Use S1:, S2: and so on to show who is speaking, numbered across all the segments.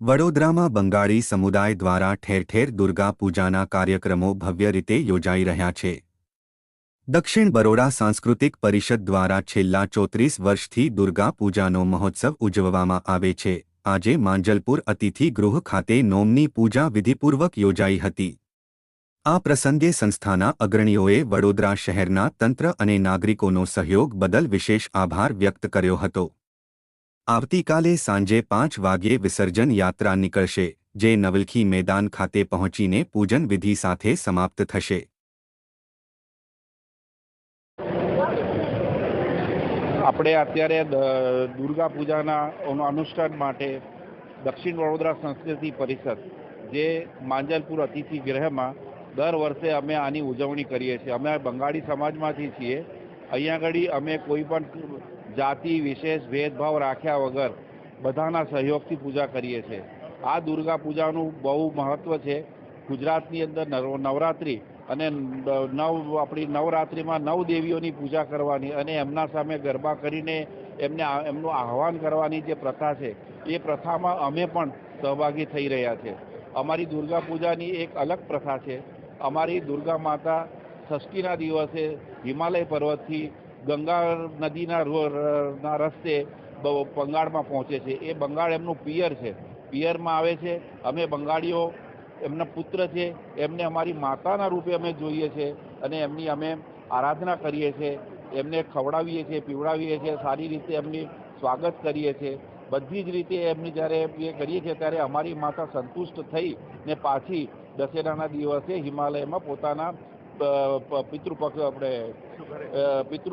S1: વડોદરામાં બંગાળી સમુદાય દ્વારા ઠેર ઠેર દુર્ગા પૂજાના કાર્યક્રમો ભવ્ય રીતે યોજાઈ રહ્યા છે. દક્ષિણ બરોડા સાંસ્કૃતિક પરિષદ દ્વારા છેલ્લા ચોત્રીસ વર્ષથી દુર્ગા પૂજાનો મહોત્સવ ઉજવવામાં આવે છે. આજે માંજલપુર અતિથિ ગૃહ ખાતે નોમની પૂજા વિધિપૂર્વક યોજાઈ હતી. આ પ્રસંગે સંસ્થાના અગ્રણીઓએ વડોદરા શહેરના તંત્ર અને નાગરિકોનો સહયોગ બદલ વિશેષ આભાર વ્યક્ત કર્યો હતો. આવતીકાલે સાંજે પાંચ વાગ્યે વિસર્જન યાત્રા નીકળશે, જે નવલખી મેદાન ખાતે પહોંચીને પૂજન વિધિ સાથે સમાપ્ત થશે.
S2: આપણે અત્યારે દુર્ગા પૂજાના અનુષ્ઠાન માટે દક્ષિણ વડોદરા સંસ્કૃતિ પરિષદ, જે માંજલપુર અતિથિ ગૃહમાં દર વર્ષે અમે આની ઉજવણી કરીએ છીએ. અમે બંગાળી સમાજમાંથી છીએ. અહીંયા આગળ અમે કોઈ પણ જાતિ, વિશેષ, ભેદભાવ રાખ્યા વગર બધાના સહયોગથી પૂજા કરીએ છીએ આ દુર્ગા પૂજાનું બહુ મહત્ત્વ છે. ગુજરાતની અંદર નવ- નવરાત્રિ અને નવ, આપણી નવરાત્રિમાં નવ દેવીઓની પૂજા કરવાની અને એમના સામે ગરબા કરીને એમને એમનું આહવાન કરવાની જે પ્રથા છે, એ પ્રથામાં અમે પણ સહભાગી થઈ રહ્યા છે. અમારી દુર્ગા પૂજાની એક અલગ પ્રથા છે. અમારી દુર્ગા માતા ષષ્ઠીના દિવસે હિમાલય પર્વતથી ગંગા નદીના રસ્તે બંગાળમાં પહોંચે છે. એ બંગાળ એમનું પિયર છે. પિયરમાં આવે છે. અમે બંગાળીઓ એમના પુત્ર છે. એમને અમારી માતાના રૂપે અમે જોઈએ છીએ અને એમની અમે આરાધના કરીએ છીએ એમને ખવડાવીએ છીએ પીવડાવીએ છીએ સારી રીતે એમની સ્વાગત કરીએ છીએ બધી જ રીતે એમની જ્યારે એ કરીએ છીએ ત્યારે અમારી માતા સંતુષ્ટ થઈ ને પાછી દશેરાના દિવસે હિમાલયમાં પોતાના અ, પ- પિતૃ પક્ષ આપણે પિતૃ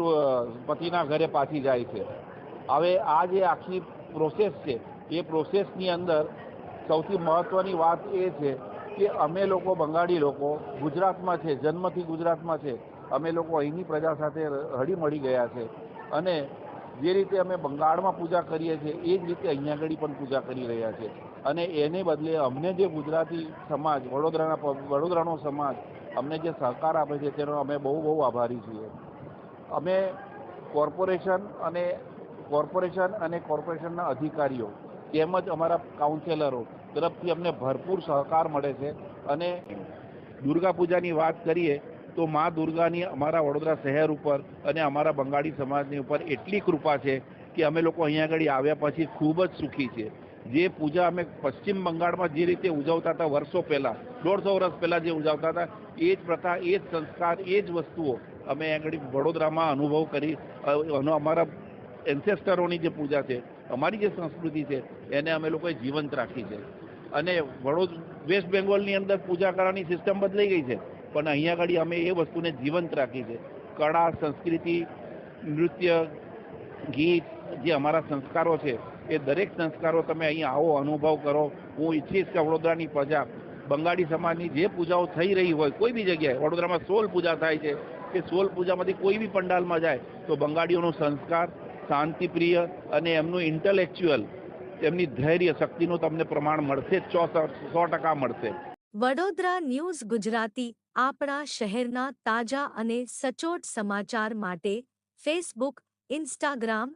S2: પતિના ઘરે પાછી જાય છે. હવે આ જે આખી પ્રોસેસ છે, એ પ્રોસેસની અંદર સૌથી મહત્ત્વની વાત એ છે કે અમે લોકો બંગાળી લોકો, ગુજરાતમાં છે, જન્મથી ગુજરાતમાં છે, અમે લોકો અહીંની પ્રજા સાથે હળી મળી ગયા છે. અને જે રીતે અમે બંગાળમાં પૂજા કરીએ છીએ, એ જ રીતે અહીંયા આગળ પણ પૂજા કરી રહ્યા છે. અને એને બદલે અમને જે ગુજરાતી સમાજ, વડોદરાના વડોદરાનો સમાજ અમને જે સહકાર આપે છે તેનો અમે બહુ બહુ આભારી છીએ. અમે કોર્પોરેશન અને કોર્પોરેશન અને કોર્પોરેશનના અધિકારીઓ તેમજ અમારા કાઉન્સેલરો તરફથી અમને ભરપૂર સહકાર મળે છે. અને દુર્ગા પૂજાની વાત કરીએ તો મા દુર્ગાની અમારા વડોદરા શહેર ઉપર અને અમારા બંગાળી સમાજની ઉપર એટલી કૃપા છે કે અમે લોકો અહીંયા આગળ આવ્યા પછી ખૂબ જ સુખી છીએ. જે પૂજા અમે પશ્ચિમ બંગાળમાં જે રીતે ઉજવતા હતા વર્ષો પહેલાં, દોઢસો વર્ષ પહેલાં જે ઉજવતા હતા, એ જ પ્રથા, એ જ સંસ્કાર, એ જ વસ્તુઓ અમે આગળ વડોદરામાં અનુભવ કરી અમારા એન્સેસ્ટરોની જે પૂજા છે, અમારી જે સંસ્કૃતિ છે, એને અમે લોકોએ જીવંત રાખી છે. અને વડોદ, વેસ્ટ બેંગોલની અંદર પૂજા કરવાની સિસ્ટમ બદલાઈ ગઈ છે, પણ અહીંયા આગળ અમે એ વસ્તુને જીવંત રાખી છે. કળા, સંસ્કૃતિ, નૃત્ય, ગીત જે અમારા સંસ્કારો છે એ દરેક સંસ્કારો તમે અહીં આવો, અનુભવ કરો. હું ઈચ્છીશ કે વડોદરાની પ્રજા, બંગાળી સમાજની જે પૂજાઓ થઈ રહી હોય, કોઈ બી જગ્યાએ, વડોદરામાં સોલ પૂજા થાય છે, કે સોલ પૂજામાંથી કોઈ બી પંડાલમાં જાય, તો બંગાળીઓનો સંસ્કાર શાંતિપ્રિય અને એમનું ઇન્ટેલેક્ચ્યુઅલ એમની ધૈર્ય શક્તિનું તમને પ્રમાણ મળશે સો ટકા મળશે.
S3: વડોદરા ન્યૂઝ ગુજરાતી, આપણા શહેરના તાજા અને સચોટ સમાચાર માટે ફેસબુક ઇન્સ્ટાગ્રામ